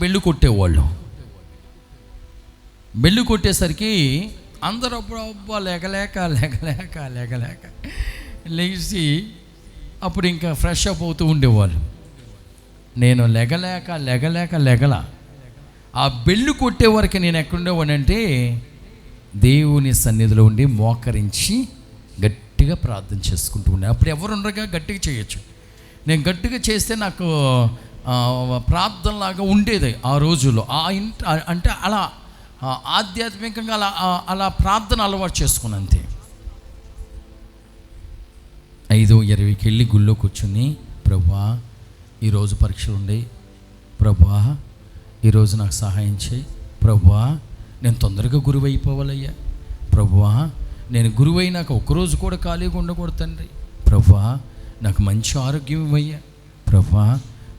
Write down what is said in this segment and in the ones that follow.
Bell కొట్టేవాళ్ళు. Bell కొట్టేసరికి అందరూ అప్పుడు అబ్బా లేకలేక లేకలేక లేకలేక లేచి అప్పుడు ఇంకా ఫ్రెష్ అప్ అవుతూ ఉండేవాళ్ళు. నేను లెగలేక లెగలేక లెగల. ఆ బెల్లు కొట్టే వరకు నేను ఎక్కడుండేవాడంటే దేవుని సన్నిధిలో ఉండి మోకరించి గట్టిగా ప్రార్థన చేసుకుంటూ ఉండే. అప్పుడు ఎవరు ఉండగా గట్టిగా చేయొచ్చు. నేను గట్టిగా చేస్తే నాకు ప్రార్థనలాగా ఉండేది ఆ రోజుల్లో. ఆ ఇంట అంటే అలా ఆధ్యాత్మికంగా అలా అలా ప్రార్థన అలవాటు చేసుకుని అంతే. ఐదు ఇరవైకి వెళ్ళి గుళ్ళో కూర్చుని ప్రభా ఈరోజు పరీక్షలు ఉండే. ప్రభా ఈరోజు నాకు సహాయం చేయి. ప్రభా నేను తొందరగా గురువు అయిపోవాలయ్యా ప్రభా నేను గురువైనాక ఒకరోజు కూడా ఖాళీగా ఉండకూడదు తండ్రి. ప్రభా నాకు మంచి ఆరోగ్యం ఇవ్వయ్యా. ప్రభా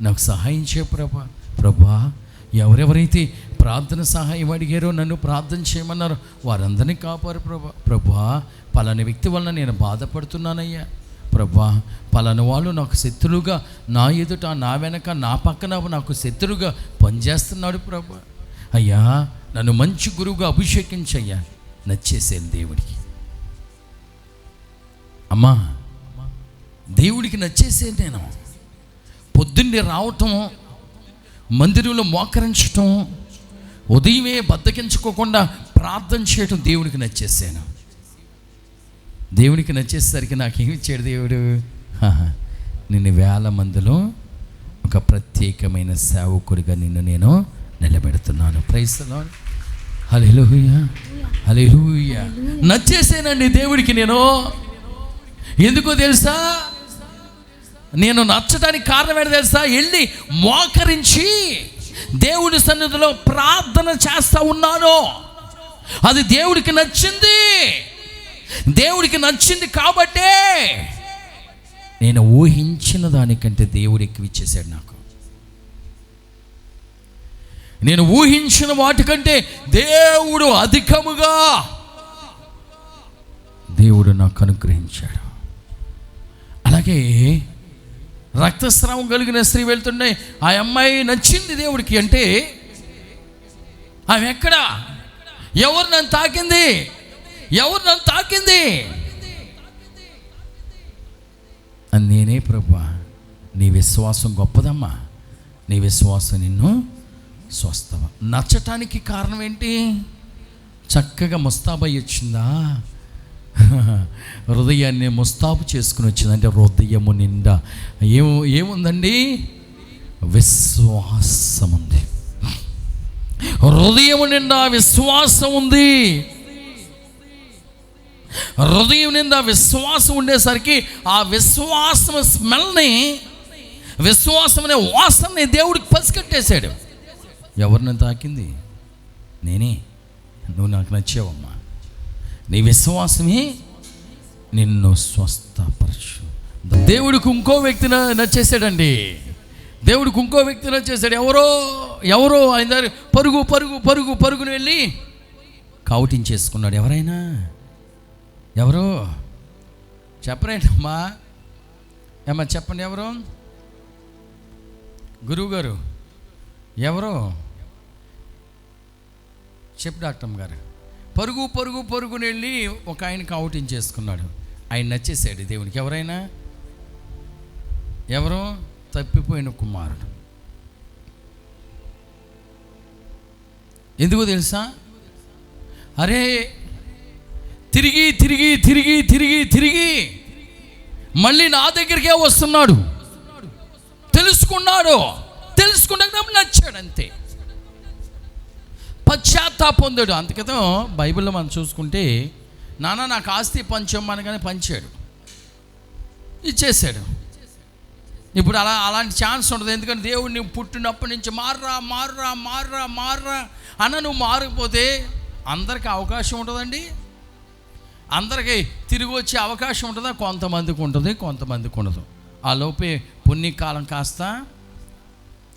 నాకు సహాయం చేయ ప్రభా. ప్రభా ఎవరెవరైతే ప్రార్థన సహాయం అడిగారో నన్ను ప్రార్థన చేయమన్నారో వారందరినీ కాపారు ప్రభా. ప్రభా పలాని వ్యక్తి వలన నేను బాధపడుతున్నానయ్యా. ప్రభా పలాని వాళ్ళు నాకు శత్రువుగా నా ఎదుట నా వెనక నా పక్కన నాకు శత్రువుగా పనిచేస్తున్నాడు ప్రభా. అయ్యా నన్ను మంచి గురువుగా అభిషేకించయ్యా. నచ్చేసాను దేవుడికి. అమ్మా దేవుడికి నచ్చేసాను నేను పొద్దున్నే రావటం మందిరంలో మోకరించటం ఉదయమే బద్దకించుకోకుండా ప్రార్థన చేయటం దేవుడికి నచ్చేసాను దేవునికి నచ్చేసరికి నాకేమి ఇచ్చాడు దేవుడు? నిన్ను వేల మందిలో ఒక ప్రత్యేకమైన సేవకుడిగా నిన్ను నేను నిలబెడుతున్నాను. ప్రైస్తలో హలేలుయ హలేలుయ నచ్చేసానండి దేవుడికి నేను. ఎందుకో తెలుసా? నేను నచ్చడానికి కారణం ఏంటి తెలుసా? వెళ్ళి మోకరించి దేవుడి సన్నిధిలో ప్రార్థన చేస్తా ఉన్నాను. అది దేవుడికి నచ్చింది. దేవుడికి నచ్చింది కాబట్టే నేను ఊహించిన దానికంటే దేవుడు ఎక్కువ ఇచ్చేసాడు నాకు. నేను ఊహించిన వాటికంటే దేవుడు అధికముగా దేవుడు నాకు అనుగ్రహించాడు. అలాగే రక్తస్రావం కలిగిన స్త్రీ వెళ్తుండే ఆ అమ్మాయి నచ్చింది దేవుడికి అంటే ఆమె ఎక్కడ? ఎవరు నన్ను తాకింది? ఎవరు నన్ను తాకింది? అని నేనే ప్రభా. నీ విశ్వాసం గొప్పదమ్మా. నీ విశ్వాసం నిన్ను స్వస్థవ నచ్చటానికి కారణం ఏంటి? చక్కగా ముస్తాబయ్యి వచ్చిందా? హృదయాన్ని ముస్తాపు చేసుకుని వచ్చింది అంటే హృదయము నిండా. ఏము ఏముందండి? విశ్వాసం ఉంది హృదయము నిండా విశ్వాసం ఉంది హృదయం నిండా విశ్వాసం ఉండేసరికి ఆ విశ్వాసం స్మెల్ని విశ్వాసం అనే వాసనని దేవుడికి పసికట్టేశాడు ఎవరిని తాకింది? నేనే. నువ్వు నాకు నచ్చావమ్మా. నీ విశ్వాసమే నిన్ను స్వస్థపరచు. దేవుడికి ఇంకో వ్యక్తి నచ్చేసాడండి దేవుడికి ఇంకో వ్యక్తి నచ్చేసాడు ఎవరో ఎవరో ఆయన దగ్గర పరుగు పరుగు పరుగు పరుగుని వెళ్ళి కౌటించేసుకున్నాడు. ఎవరైనా? ఎవరు? చెప్పరేంటమ్మా ఏమ్మా చెప్పండి ఎవరు? గురువుగారు. ఎవరు? చెప్పు డాక్టర్ గారు పరుగు పరుగు పరుగుని వెళ్ళి ఒక ఆయనకి అవుటింగ్ చేసుకున్నాడు. ఆయన నచ్చేసాడు దేవునికి ఎవరైనా? ఎవరు? తప్పిపోయిన కుమారుడు. ఎందుకు తెలుసా? అరే తిరిగి తిరిగి తిరిగి తిరిగి తిరిగి మళ్ళీ నా దగ్గరికే వస్తున్నాడు. తెలుసుకున్నాడు. తెలుసుకున్నాక నచ్చాడు అంతే. పశ్చాత్తాప పొందాడు అందుకతో బైబిల్లో మనం చూసుకుంటే నాన్న నాకు ఆస్తి పంచమ్మనగానే పంచాడు. ఇచ్చేసాడు ఇప్పుడు అలా అలాంటి ఛాన్స్ ఉండదు. ఎందుకంటే దేవుడు నువ్వు పుట్టినప్పటి నుంచి మార్రా మార్రా మార్రా మార్రా అన్న నువ్వు మారకపోతే అందరికీ అవకాశం ఉంటుందండి. అందరికీ తిరిగి వచ్చే అవకాశం ఉంటుందా? కొంతమందికి ఉంటుంది కొంతమందికి ఉండదు. ఆ లోపే పుణ్యకాలం కాస్త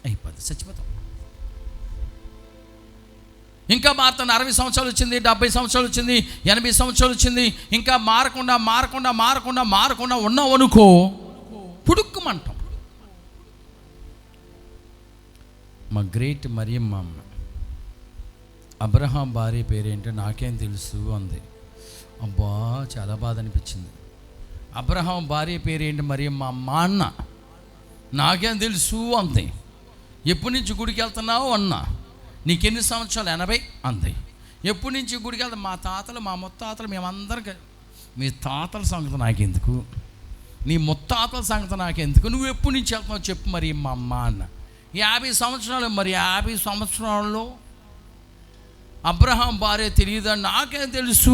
అయిపోద్ది. చచ్చిపోతాం. ఇంకా మారుతుంది అరవై సంవత్సరాలు వచ్చింది డెబ్బై సంవత్సరాలు వచ్చింది ఎనభై సంవత్సరాలు వచ్చింది. ఇంకా మారకుండా మారకుండా మారకుండా మారకుండా ఉన్నావు అనుకో పుడుక్కుమంటాం. మా గ్రేట్ మరియమ్మ అమ్మ అబ్రహాం భార్య పేరేంటో నాకేం తెలుసు అంది. అబ్బా చాలా బాధ అనిపించింది. అబ్రహాం భార్య పేరేంటి మరియమ్మ అమ్మ అన్న నాకేం తెలుసు అంది. ఎప్పటి నుంచి గుడికి వెళ్తున్నావు అన్నా నీకెన్ని సంవత్సరాలు? ఎనభై? అంది. ఎప్పటి నుంచి గుడికి వెళ్తా? మా తాతలు మా ముత్తాతలు మేమందరికి. మీ తాతల సంగతి నాకెందుకు? నీ ముత్తాతల సంగతి నాకెందుకు? నువ్వు ఎప్పటి నుంచి వెళ్తున్నావు చెప్పు మరి మా అమ్మ అన్న. యాభై సంవత్సరాలు మరి యాభై సంవత్సరాల్లో అబ్రహాం భార్య తెలియదా? నాకేం తెలుసు?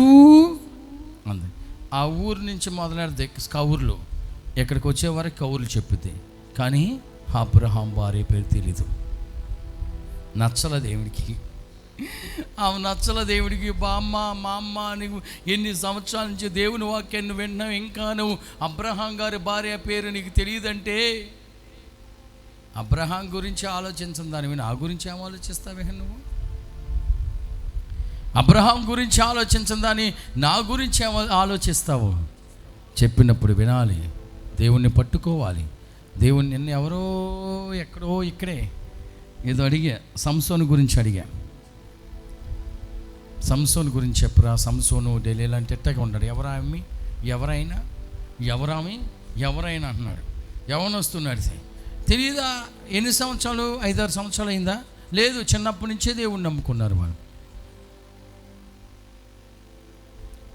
అంది. ఆ ఊరు నుంచి మొదలెడితే కౌర్లు ఎక్కడికి వచ్చేవారికి కౌర్లు చెప్పింది కానీ అబ్రహాం భార్య పేరు తెలీదు. నచ్చల దేవుడికి. ఆమె నచ్చల దేవుడికి బామ్మ మా అమ్మ నీవు ఎన్ని సంవత్సరాల నుంచి దేవుని వాక్యాన్ని విన్నావు ఇంకా నువ్వు అబ్రహాం గారి భార్య పేరు నీకు తెలియదంటే? అబ్రహాం గురించి ఆలోచించిన దానివి నా గురించి ఏం ఆలోచిస్తావే నువ్వు? అబ్రహాం గురించి ఆలోచించిన దాన్ని నా గురించి ఏమో ఆలోచిస్తావు? చెప్పినప్పుడు వినాలి దేవుణ్ణి పట్టుకోవాలి. దేవుణ్ణి నిన్న ఎవరో ఎక్కడో ఇక్కడే ఏదో అడిగా సంసోను గురించి అడిగా. సంసోను గురించి చెప్పరా సంసోను ఢిల్లీలో అంటే ఎట్టగా ఉన్నాడు. ఎవరామి ఎవరైనా? ఎవరామి? ఎవరైనా? అంటున్నాడు. ఎవనొస్తున్నాడు తెలియదా ఎన్ని సంవత్సరాలు? ఐదారు సంవత్సరాలు అయిందా? లేదు చిన్నప్పటి నుంచే దేవుణ్ణి నమ్ముకున్నారు వాళ్ళు.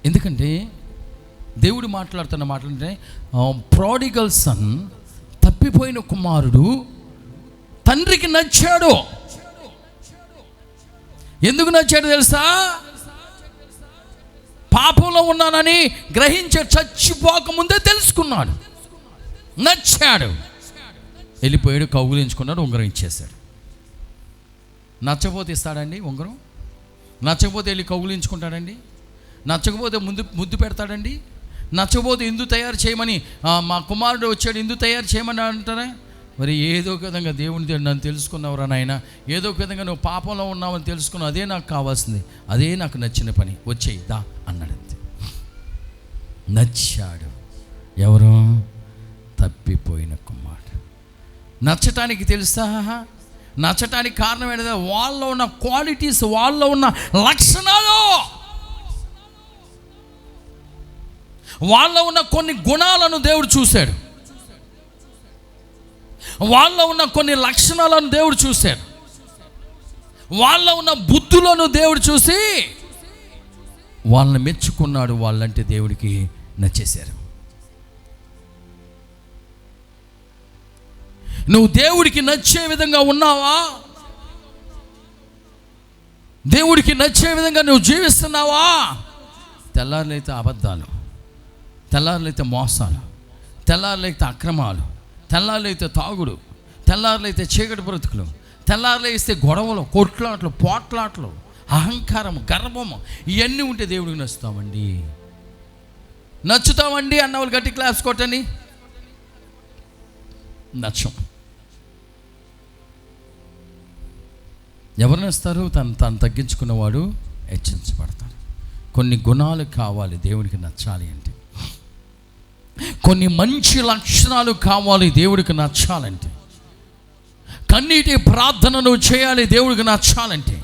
ఎందుకంటే దేవుడు మాట్లాడుతున్న మాటలంటే ప్రాడిగల్ సన్ తప్పిపోయిన కుమారుడు తండ్రికి నచ్చాడు. ఎందుకు నచ్చాడు తెలుసా? పాపంలో ఉన్నానని గ్రహించే చచ్చిపోకముందే తెలుసుకున్నాడు. నచ్చాడు. వెళ్ళిపోయాడు కౌగులించుకున్నాడు ఉంగరం ఇచ్చేశాడు. నచ్చపోతే ఇస్తాడండి ఉంగరం? నచ్చకపోతే వెళ్ళి కౌగులించుకుంటాడండి నచ్చకపోతే ముందు ముద్దు పెడతాడండి? నచ్చకపోతే ఇందు తయారు చేయమని మా కుమారుడు వచ్చాడు ఇందు తయారు చేయమని అంటారా? మరి ఏదో ఒక విధంగా దేవుని నన్ను తెలుసుకున్నవరా నాయన? ఏదో ఒక విధంగా నువ్వు పాపంలో ఉన్నావని తెలుసుకున్నావు. అదే నాకు కావాల్సింది. అదే నాకు నచ్చిన పని. వచ్చేయి దా అన్నాడు నచ్చాడు. ఎవరు? తప్పిపోయిన కుమారుడు. నచ్చటానికి తెలుసా? నచ్చటానికి కారణం ఏంటంటే వాళ్ళలో ఉన్న క్వాలిటీస్ వాళ్ళలో ఉన్న లక్షణాలు. వాళ్ళలో ఉన్న కొన్ని గుణాలను దేవుడు చూశాడు. వాళ్ళలో ఉన్న కొన్ని లక్షణాలను దేవుడు చూశాడు. వాళ్ళ ఉన్న బుద్ధులను దేవుడు చూసి వాళ్ళని మెచ్చుకున్నాడు వాళ్ళంటే దేవుడికి నచ్చేశారు. నువ్వు దేవుడికి నచ్చే విధంగా ఉన్నావా? దేవుడికి నచ్చే విధంగా నువ్వు జీవిస్తున్నావా? తెల్లారులైతే అబద్ధాలు తెల్లారులైతే మోసాలు తెల్లారులైతే అక్రమాలు తెల్లారులైతే తాగుడు తెల్లారులైతే చీకటి బ్రతుకులు తెల్లారులేస్తే గొడవలు కొట్లాట్లు పోట్లాట్లు అహంకారం గర్వము ఇవన్నీ ఉంటే దేవుడికి నచ్చుతామండి. నచ్చుతామండి అన్నవాళ్ళు గట్టి క్లాస్ కొట్టని నచ్చం. ఎవరు నస్తారు తను తను తగ్గించుకున్నవాడు హెచ్చరించబడతాడు కొన్ని గుణాలు కావాలి దేవుడికి నచ్చాలి అంటే. కొన్ని మంచి లక్షణాలు కావాలి దేవుడికి నచ్చాలంటే. కన్నీటి ప్రార్థనను చేయాలి దేవుడికి నచ్చాలంటే.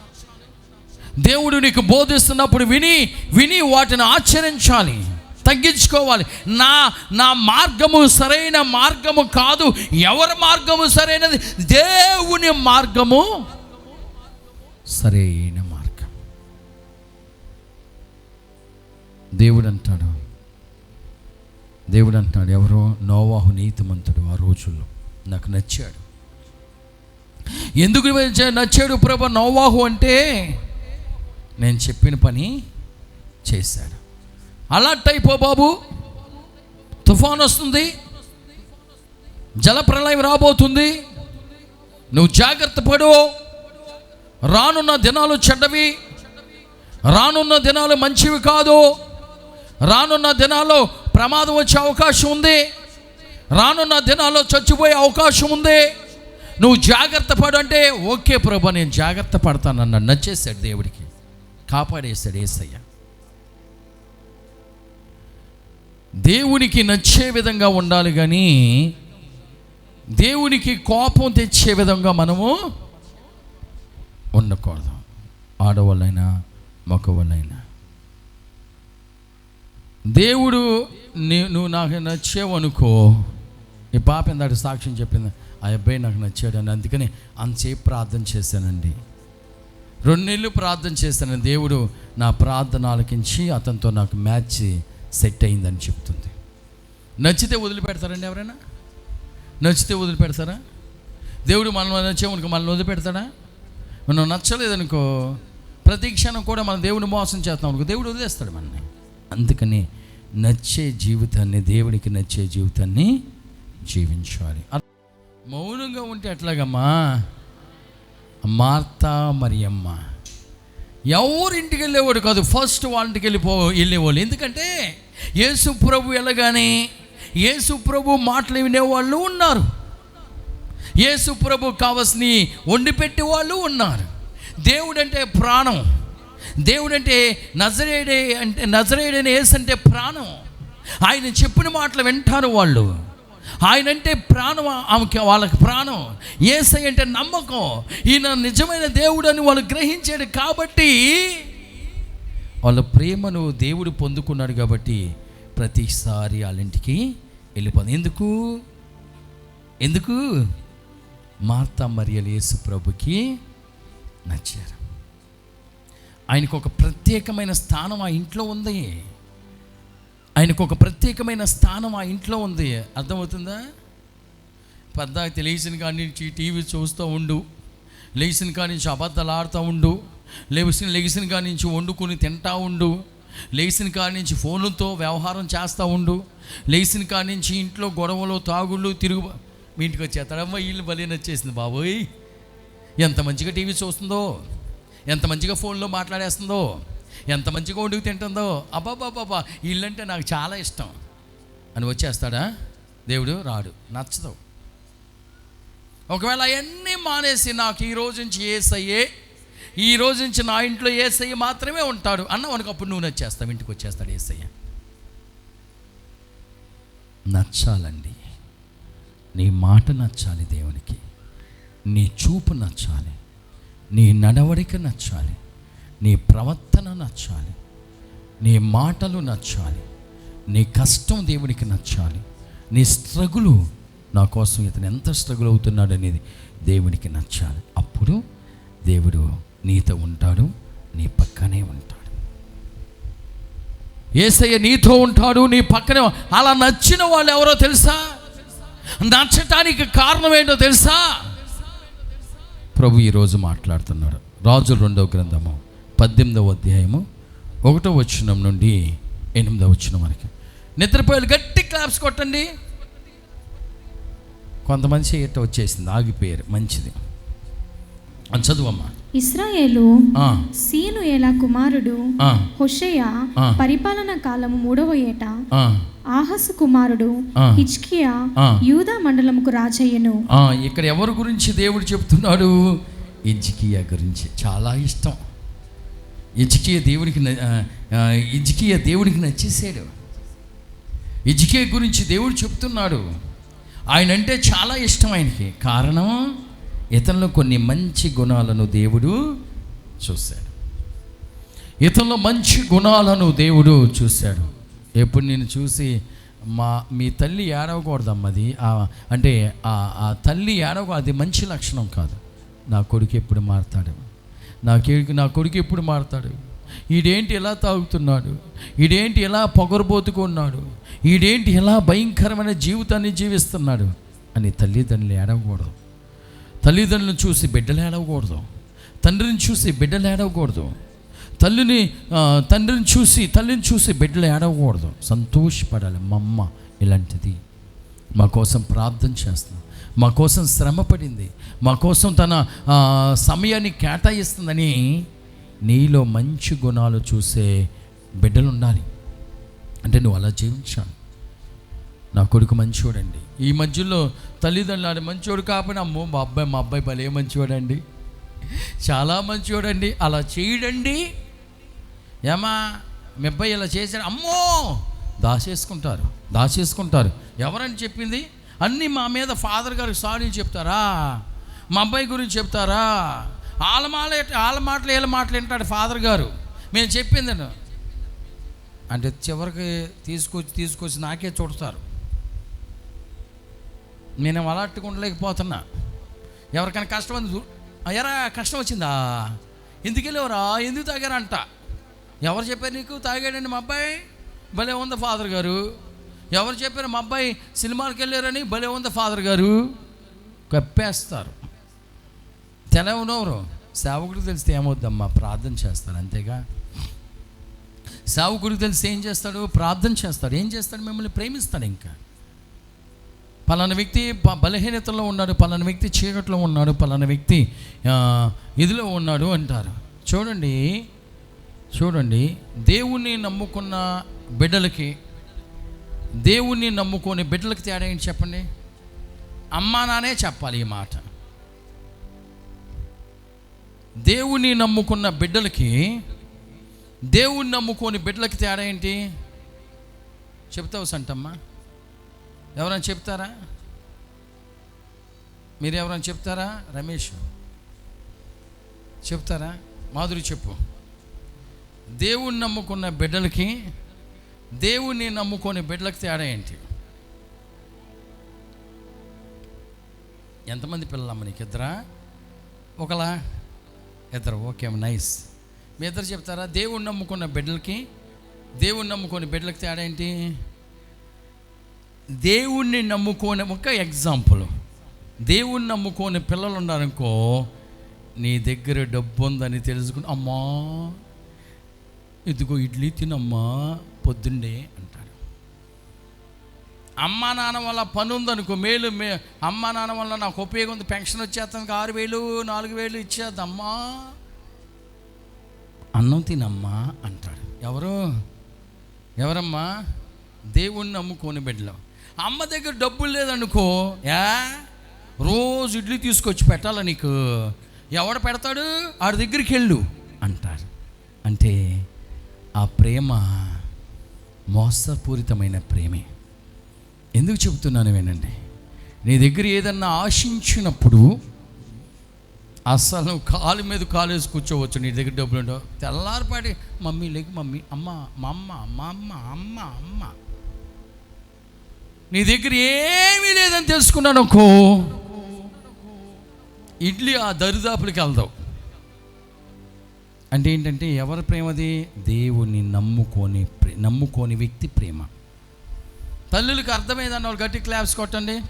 దేవుడు నీకు బోధిస్తున్నప్పుడు విని విని వాటిని ఆచరించాలి తగ్గించుకోవాలి. నా నా మార్గము సరైన మార్గము కాదు ఎవరి మార్గము సరైనది? దేవుని మార్గము సరైన మార్గం. దేవుడు అంటాడు దేవుడు అంటున్నాడు ఎవరో నోవాహు నీతిమంతుడు ఆ రోజుల్లో. నాకు నచ్చాడు. ఎందుకు నచ్చాడు ప్రభ? నోవాహు అంటే నేను చెప్పిన పని చేశాడు. అలర్ట్ అయిపో బాబు. తుఫాన్ వస్తుంది. జలప్రలయం రాబోతుంది. నువ్వు జాగ్రత్త పడు. రానున్న దినాలు చెడ్డవి. రానున్న దినాలు మంచివి కాదు. రానున్న దినాల్లో ప్రమాదం వచ్చే అవకాశం ఉంది. రానున్న దినాల్లో చచ్చిపోయే అవకాశం ఉంది. నువ్వు జాగ్రత్త పడు అంటే ఓకే ప్రభు నేను జాగ్రత్త పడతానన్న నచ్చేసాడు దేవుడికి. కాపాడేశాడు ఏసయ్య. దేవునికి నచ్చే విధంగా ఉండాలి కానీ దేవునికి కోపం తెచ్చే విధంగా మనము ఉండకూడదు. ఆడవాళ్ళైనా మగవాళ్ళైనా. దేవుడు నీ నువ్వు నాకు నచ్చావు అనుకో. ఈ పాప ఇందాక సాక్ష్యం చెప్పింది ఆ అబ్బాయి నాకు నచ్చాడని అందుకని అంతసేపు ప్రార్థన చేశానండి. రెండు నెలలు ప్రార్థన చేశాను. దేవుడు నా ప్రార్థన ఆలకించి అతనితో నాకు మ్యాచ్ సెట్ అయిందని చెప్తుంది. నచ్చితే వదిలిపెడతారండి ఎవరైనా? నచ్చితే వదిలిపెడతారా? దేవుడు మనం నచ్చేవనుకో మనల్ని వదిలిపెడతాడా? మనం నచ్చలేదనుకో ప్రతి క్షణం కూడా మన దేవుని మోసం చేస్తాం అనుకో దేవుడు వదిలేస్తాడు మనల్ని. అందుకని నచ్చే జీవితాన్ని దేవుడికి నచ్చే జీవితాన్ని జీవించాలి. మౌనంగా ఉంటే ఎట్లాగమ్మా? మార్తా మరియమ్మ. ఎవరింటికి వెళ్ళేవాడు కాదు ఫస్ట్ వాళ్ళ ఇంటికి వెళ్ళిపో వెళ్ళేవాళ్ళు. ఎందుకంటే యేసు ప్రభు వెళ్ళగానే యేసు ప్రభు మాటలు వినేవాళ్ళు ఉన్నారు. యేసు ప్రభు కావలసిని వండి పెట్టే వాళ్ళు ఉన్నారు. దేవుడంటే ప్రాణం. దేవుడంటే నజరేడే అంటే నజరేడని యేసు అంటే ప్రాణం. ఆయన చెప్పిన మాటలు వింటారు వాళ్ళు. ఆయన అంటే ప్రాణం ఆమెకి వాళ్ళకి ప్రాణం. ఏసై అంటే నమ్మకం. ఈయన నిజమైన దేవుడు అని వాళ్ళు గ్రహించాడు కాబట్టి వాళ్ళ ప్రేమను దేవుడు పొందుకున్నాడు కాబట్టి ప్రతిసారి వాళ్ళ ఇంటికి వెళ్ళిపోయింది ఎందుకు? ఎందుకు? మార్తా మరియలు యేసు ప్రభుకి నచ్చారు. ఆయనకు ఒక ప్రత్యేకమైన స్థానం ఆ ఇంట్లో ఉంది. ఆయనకు ఒక ప్రత్యేకమైన స్థానం ఆ ఇంట్లో ఉంది. అర్థమవుతుందా? పెద్ద తెలియసిన కాడి నుంచి టీవీ చూస్తూ ఉండు. లేచిన కాడి నుంచి అబద్ధాలు ఆడుతూ ఉండు. లేచిన లేచిన కాడి నుంచి వండుకొని తింటా ఉండు. లేచిన కాడి నుంచి ఫోన్లతో వ్యవహారం చేస్తూ ఉండు. లేచిన కాడి నుంచి ఇంట్లో గొడవలు తాగుళ్ళు తిరుగు మీ ఇంటికి వచ్చేస్తాడమ్మ ఇల్లు బలి నచ్చేసింది బాబోయ్. ఎంత మంచిగా టీవీ చూస్తుందో. ఎంత మంచిగా ఫోన్లో మాట్లాడేస్తుందో ఎంత మంచిగా వండుకు తింటుందో. అబ్బాబాబాబా ఇల్లంటే నాకు చాలా ఇష్టం. అని వచ్చేస్తాడా? దేవుడు రాడు నచ్చదు. ఒకవేళ అవన్నీ మానేసి నాకు ఈ రోజు నుంచి ఏసయ్యే ఈ రోజు నుంచి నా ఇంట్లో ఏసయ్య మాత్రమే ఉంటాడు అన్న మనకు అప్పుడు నువ్వు నచ్చేస్తావు ఇంటికి వచ్చేస్తాడు ఏసయ్య. నచ్చాలండి. నీ మాట నచ్చాలి దేవునికి. నీ చూపు నచ్చాలి. నీ నడవడిక నచ్చాలి. నీ ప్రవర్తన నచ్చాలి. నీ మాటలు నచ్చాలి. నీ కష్టం దేవునికి నచ్చాలి. నీ స్ట్రగులు నా కోసం ఇతను ఎంత స్ట్రగుల్ అవుతున్నాడు అనేది దేవునికి నచ్చాలి. అప్పుడు దేవుడు నీతో ఉంటాడు నీ పక్కనే ఉంటాడు. ఏసయ్య నీతో ఉంటాడు నీ పక్కనే అలా నచ్చిన వాళ్ళు ఎవరో తెలుసా? నచ్చటానికి కారణం ఏంటో తెలుసా? ప్రభు ఈరోజు మాట్లాడుతున్నారు రాజు రెండవ గ్రంథము పద్దెనిమిదవ అధ్యాయము ఒకటో వచనం నుండి ఎనిమిదవ వచనం మనకి నిద్రపోయేలు గట్టి క్లాప్స్ కొట్టండి. కొంతమంది ఎట్ట వచ్చేసింది ఆగిపోయారు మంచిది. అని చదువమ్మా ఇస్రాయేలు సీను ఏలా కుమారుడు హొషేయ. పరిపాలన కాలము మూడవ ఏట ఆహసు కుమారుడు. హిచ్కియా. యూదా మండలముకు రాజయ్యను. ఇక్కడ ఎవరి గురించి దేవుడు చెప్తున్నాడు? ఇజ్కియా గురించి. చాలా ఇష్టం. ఇజ్కియ దేవుడికి ఇజ్కియా దేవుడికి నచ్చేసాడు ఇజ్కియా గురించి దేవుడు చెప్తున్నాడు. ఆయన అంటే చాలా ఇష్టం ఆయనకి. కారణం? ఇతనిలో కొన్ని మంచి గుణాలను దేవుడు చూశాడు. ఇతనిలో మంచి గుణాలను దేవుడు చూశాడు. ఎప్పుడు నేను చూసి మా మీ తల్లి ఏడవకూడదమ్మది అది. అంటే ఆ ఆ తల్లి ఏడవ అది మంచి లక్షణం కాదు. నా కొడుకు ఎప్పుడు మారుతాడు? నా నా కొడుకు ఎప్పుడు మారుతాడు? ఈడేంటి ఎలా తాగుతున్నాడు? ఈడేంటి ఎలా పొగరబోతుకున్నాడు? ఈడేంటి ఎలా భయంకరమైన జీవితాన్ని జీవిస్తున్నాడు? అని తల్లిదండ్రులు ఏడవకూడదు. తల్లిదండ్రులను చూసి బిడ్డలు ఏడవకూడదు. తండ్రిని చూసి బిడ్డలు ఏడవకూడదు. తల్లిని తండ్రిని చూసి తల్లిని చూసి బిడ్డలు ఏడవకూడదు. సంతోషపడాలి. మా అమ్మ ఇలాంటిది మా కోసం ప్రార్థన చేస్తుంది. మా కోసం శ్రమ పడింది. మా కోసం తన సమయాన్ని కేటాయిస్తుందని నీలో మంచి గుణాలు చూసే బిడ్డలు ఉండాలి. అంటే నువ్వు అలా జీవించాలి. నా కొడుకు మంచివాడండి ఈ మధ్యలో తల్లిదండ్రులు మంచివాడు కాకపోయినా అమ్మో మా అబ్బాయి మా అబ్బాయి భలే మంచివాడండి చాలా మంచివాడండి అలా చేయడండి. ఏమా మీ అబ్బాయి ఇలా చేశాడు అమ్మో దాచేసుకుంటారు దాచేసుకుంటారు. ఎవరని చెప్పింది? అన్నీ మా మీద ఫాదర్ గారికి సారీ చెప్తారా? మా అబ్బాయి గురించి చెప్తారా? వాళ్ళ మాల వాళ్ళ మాటలు వీళ్ళ మాటలు వింటాడు ఫాదర్ గారు. మేము చెప్పింది అంటే చివరికి తీసుకొచ్చి తీసుకొచ్చి నాకే చూడతారు. నేను అలాంటిగా ఎవరికైనా కష్టం ఉంది అయ్యారా కష్టం వచ్చిందా? ఎందుకు వెళ్ళేవరా? ఎందుకు తాగారంట? ఎవరు చెప్పారు నీకు? తాగాడండి మా అబ్బాయి. భలే ఉంది ఫాదర్ గారు. ఎవరు చెప్పారు మా అబ్బాయి సినిమాలకు వెళ్ళారని? భలే ఉంది ఫాదర్ గారు. కప్పేస్తారు. తెలవనవరు సేవకుడికి తెలిస్తే ఏమవుద్దమ్మా? ప్రార్థన చేస్తారు అంతేగా? సేవకుడికి తెలిస్తే ఏం చేస్తాడు? ప్రార్థన చేస్తాడు. ఏం చేస్తాడు? మిమ్మల్ని ప్రేమిస్తాడు ఇంకా. పలానా వ్యక్తి బలహీనతలో ఉన్నాడు పలానా వ్యక్తి చీకట్లో ఉన్నాడు పలానా వ్యక్తి ఇదిలో ఉన్నాడు అంటారు. చూడండి చూడండి దేవుణ్ణి నమ్ముకున్న బిడ్డలకి దేవుణ్ణి నమ్ముకొని బిడ్డలకి తేడా ఏంటి చెప్పండి? అమ్మా నానే చెప్పాలి ఈ మాట. దేవుణ్ణి నమ్ముకున్న బిడ్డలకి దేవుణ్ణి నమ్ముకొని బిడ్డలకి తేడా ఏంటి? చెప్తావు సంటమ్మా. ఎవరైనా చెప్తారా? మీరు ఎవరైనా చెప్తారా? రమేష్ చెప్తారా? మాధురి చెప్పు. దేవుణ్ణి నమ్ముకున్న బిడ్డలకి దేవుణ్ణి నమ్ముకొని బిడ్డలకి తేడా ఏంటి? ఎంతమంది పిల్లలమ్మ నీకు ఇద్దరా ఒకలా? ఇద్దరు. Okay nice. మీ ఇద్దరు చెప్తారా? దేవుణ్ణి నమ్ముకున్న బిడ్డలకి దేవుణ్ణి నమ్ముకొని బిడ్డలకి తేడా ఏంటి? దేవుణ్ణి నమ్ముకోని ఒక ఎగ్జాంపుల్ దేవుణ్ణి నమ్ముకోని పిల్లలు ఉన్నారనుకో నీ దగ్గర డబ్బు ఉందని తెలుసుకుని అమ్మా ఇదిగో ఇడ్లీ తినమ్మా పొద్దున్నే అంటాడు అమ్మా నాన్న వల్ల పని ఉందనుకో మేలు మే అమ్మా నాన్న వల్ల నాకు ఉపయోగం ఉంది పెన్షన్ వచ్చేస్తానికి ఆరు వేలు నాలుగు వేలు ఇచ్చేద్దమ్మా. అన్నం తినమ్మా అంటాడు ఎవరు? ఎవరమ్మా? దేవుణ్ణి నమ్ముకోని బిడ్డలో. అమ్మ దగ్గర డబ్బులు లేదనుకో యా రోజు ఇడ్లీ తీసుకొచ్చి పెట్టాలా నీకు? ఎవడు పెడతాడు? ఆడి దగ్గరికి వెళ్ళు అంటారు. అంటే ఆ ప్రేమ మోసపూరితమైన ప్రేమే. ఎందుకు చెబుతున్నాను వినండి. నీ దగ్గర ఏదన్నా ఆశించినప్పుడు అసలు నువ్వు కాలు మీద కాలు వేసి కూర్చోవచ్చు. నీ దగ్గర డబ్బులు ఉండవు. తెల్లారిపాటి మమ్మీ లేక మమ్మీ అమ్మ మా అమ్మ మా అమ్మ అమ్మ అమ్మ. నీ దగ్గర ఏమీ లేదని తెలుసుకున్నాను అనుకో. ఇడ్లీ ఆ దరిదాపులకి వెళ్దావు అంటే ఏంటంటే ఎవరి ప్రేమది దేవుని నమ్ముకొని నమ్ముకోని వ్యక్తి ప్రేమ. తల్లులకు అర్థమైందన్న వాళ్ళు గట్టి క్లాప్స్ కొట్టండి.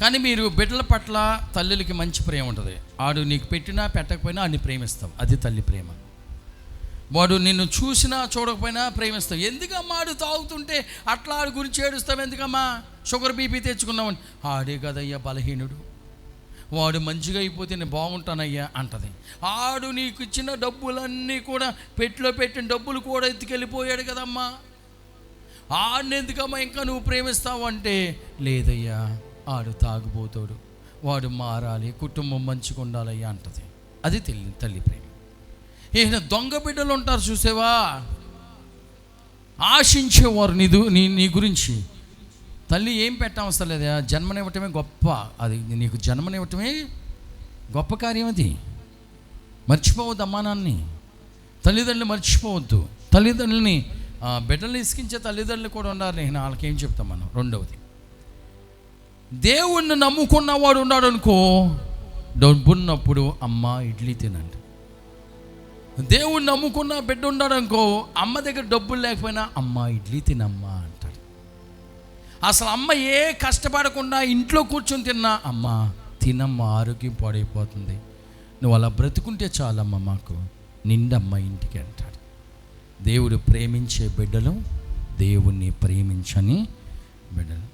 కానీ మీరు బిడ్డల పట్ల తల్లులకి మంచి ప్రేమ ఉంటుంది. ఆడు నీకు పెట్టినా పెట్టకపోయినా అన్ని ప్రేమిస్తావు అది తల్లి ప్రేమ. వాడు నిన్ను చూసినా చూడకపోయినా ప్రేమిస్తావు. ఎందుకమ్మా ఆడు తాగుతుంటే అట్లా ఆడి గురించి ఏడుస్తావు ఎందుకమ్మా? షుగర్ బీపీ తెచ్చుకున్నామని ఆడే కదయ్యా బలహీనుడు. వాడు మంచిగా అయిపోతే నేను బాగుంటానయ్యా అంటది. ఆడు నీకు ఇచ్చిన డబ్బులన్నీ కూడా పెట్టిలో పెట్టిన డబ్బులు కూడా ఎత్తుకెళ్ళిపోయాడు కదమ్మా. ఆడిని ఎందుకమ్మా ఇంకా నువ్వు ప్రేమిస్తావు అంటే లేదయ్యా ఆడు తాగుబోతాడు. వాడు మారాలి కుటుంబం మంచిగా ఉండాలయ్యా అంటది. అది తల్లి తల్లి ప్రేమ. ఈయన దొంగ బిడ్డలు ఉంటారు చూసేవా? ఆశించేవారు నీదు నీ నీ గురించి. తల్లి ఏం పెట్టవసరం లేదా జన్మనివ్వటమే గొప్ప. అది నీకు జన్మనివ్వటమే గొప్ప కార్యం అది. మర్చిపోవద్దు అమ్మానాన్ని తల్లిదండ్రులు మర్చిపోవద్దు. తల్లిదండ్రులని ఆ, బిడ్డల్ని ఇసుకించే తల్లిదండ్రులు కూడా ఉన్నారు. నేను వాళ్ళకి ఏం చెప్తాం మనం? రెండవది. దేవుణ్ణి నమ్ముకున్నవాడు ఉన్నాడు అనుకో డబ్బున్నప్పుడు అమ్మ ఇడ్లీ తినండి. దేవుణ్ణి నమ్ముకున్న బిడ్డ ఉన్నాడు అనుకో అమ్మ దగ్గర డబ్బులు లేకపోయినా అమ్మ ఇడ్లీ తినమ్మా అంటాడు. అసలు అమ్మ ఏ కష్టపడకుండా ఇంట్లో కూర్చొని తిన్నా అమ్మ తినమ్మ ఆరోగ్యం పాడైపోతుంది. నువ్వు అలా బ్రతుకుంటే చాలమ్మ మాకు. నిండమ్మ ఇంటికి అంటాడు. దేవుడు ప్రేమించే బిడ్డలు దేవుణ్ణి ప్రేమించని బిడ్డలు.